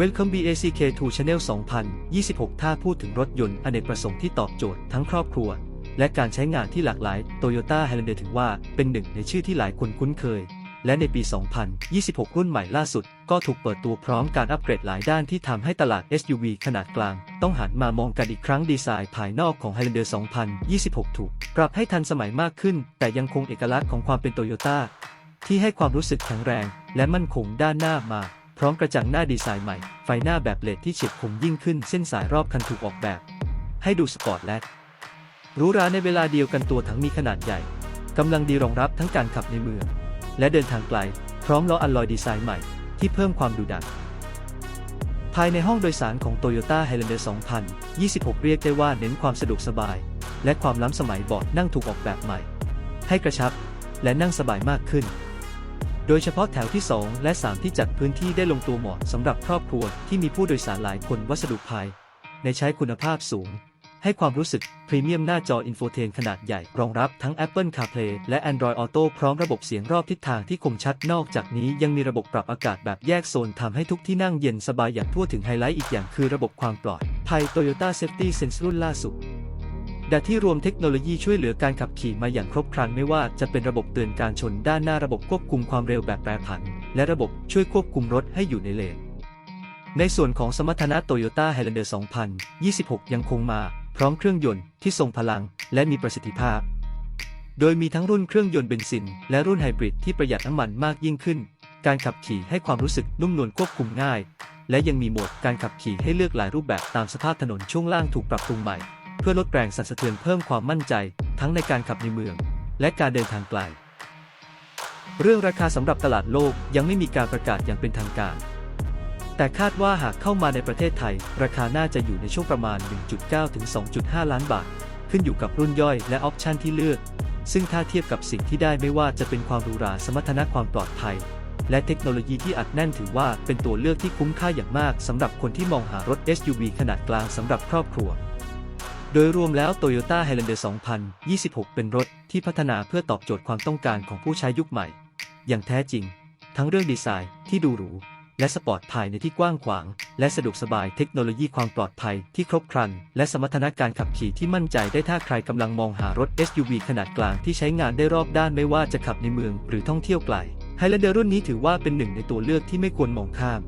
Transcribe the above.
Welcome BACK2 Channel 2026 ถ้าพูดถึงรถยนต์อเนกประสงค์ที่ตอบโจทย์ทั้งครอบครัว และการใช้งานที่หลากหลาย Toyota Highlander ถือว่าเป็นหนึ่งในชื่อที่หลายคนคุ้นเคย และในปี 2026 รุ่นใหม่ล่าสุด ก็ถูกเปิดตัวพร้อมการอัปเกรดหลายด้านที่ทำให้ตลาด SUV ขนาดกลาง ต้องหันมามองกันอีกครั้งดีไซน์ภายนอกของ Highlander 2026 ถูก ปรับให้ทันสมัยมากขึ้น แต่ยังคงเอกลักษณ์ของความเป็นโตโยต้าที่ให้ความรู้สึกแข็งแรง และมั่นคงด้านหน้ามา พร้อมกระจังหน้าดีไซน์ใหม่ ไฟหน้าแบบเลดที่เฉียบคมยิ่งขึ้น เส้นสายรอบคันถูกออกแบบ ให้ดูสปอร์ตและรูหราในเวลาเดียวกันตัวถังมีขนาดใหญ่กำลังดีรองรับทั้งการขับในเมือง และเดินทางไกล พร้อมล้ออัลลอยดีไซน์ใหม่ ที่เพิ่มความดุดันภายในห้องโดยสารของ Toyota Highlander 2026 เรียกได้ว่าเน้นความสะดวกสบาย และความล้ำสมัยบาะนั่งถูกออกแบบใหม่ ให้กระชับ และนั่งสบายมากขึ้น โดยเฉพาะแถวที่ 2 และ 3 ที่จัดพื้นที่ได้ลงตัวเหมาะสำหรับครอบครัวที่มีผู้โดยสารหลายคนวัสดุภาย ในใช้คุณภาพสูง ให้ความรู้สึกพรีเมียมหน้าจออินโฟเทนขนาดใหญ่ รองรับทั้ง Apple CarPlay และ Android Auto พร้อมระบบเสียงรอบทิศทางที่คมชัดนอกจากนี้ยังมีระบบปรับอากาศแบบแยกโซนทำให้ทุกที่นั่งเย็นสบายอย่างทั่วถึงไฮไลท์อีกอย่างคือระบบความปลอดภัย Toyota Safety Sense รุ่นล่าสุด ดัที่รวมเทคโนโลยีช่วยเหลือการขับขี่มาอย่างครบครันไม่ว่าจะเป็นระบบเตือนการชนด้านหน้าระบบควบคุมความเร็วแบบแปรผัน และระบบช่วยควบคุมรถให้อยู่ในเลน ในส่วนของสมรรถนะ Toyota Highlander 2026 ยังคงมาพร้อมเครื่องยนต์ที่ทรงพลังและมีประสิทธิภาพ โดยมีทั้งรุ่นเครื่องยนต์เบนซิน และรุ่นไฮบริดที่ประหยัดน้ำมันมากยิ่งขึ้น การขับขี่ให้ความรู้สึกนุ่มนวลควบคุมง่าย และยังมีโหมดการขับขี่ให้เลือกหลายรูปแบบตามสภาพถนนช่วงล่างถูกปรับปรุงใหม่ เพื่อลดแรงสั่นสะเทือนเพิ่มความมั่นใจ ทั้งในการขับในเมือง และการเดินทางไกล เรื่องราคาสำหรับตลาดโลกยังไม่มีการประกาศอย่างเป็นทางการ แต่คาดว่าหากเข้ามาในประเทศไทย ราคาน่าจะอยู่ในช่วงประมาณ 1.9 ถึง 2.5 ล้านบาท ขึ้นอยู่กับรุ่นย่อยและออปชันที่เลือก ซึ่งถ้าเทียบกับสิ่งที่ได้ไม่ว่าจะเป็นความหรูหราสมรรถนะความปลอดภัยและเทคโนโลยีที่อัดแน่นถือว่าเป็นตัวเลือกที่คุ้มค่าอย่างมากสำหรับคนที่มองหารถ SUV ขนาดกลางสำหรับครอบครัว โดยรวมแล้ว Toyota Highlander 2026 เป็นรถที่พัฒนาเพื่อตอบโจทย์ความต้องการของผู้ใช้ยุคใหม่ อย่างแท้จริง ทั้งเรื่องดีไซน์ที่ดูหรู และสปอร์ตภายในที่กว้างขวาง และสะดวกสบายเทคโนโลยีความปลอดภัยที่ครบครัน และสมรรถนะการขับขี่ที่มั่นใจได้ถ้าใครกำลังมองหารถ SUV ขนาดกลางที่ใช้งานได้รอบด้านไม่ว่าจะขับในเมืองหรือท่องเที่ยวไกล Highlander รุ่นนี้ถือว่าเป็นหนึ่งในตัวเลือกที่ไม่ควรมองข้าม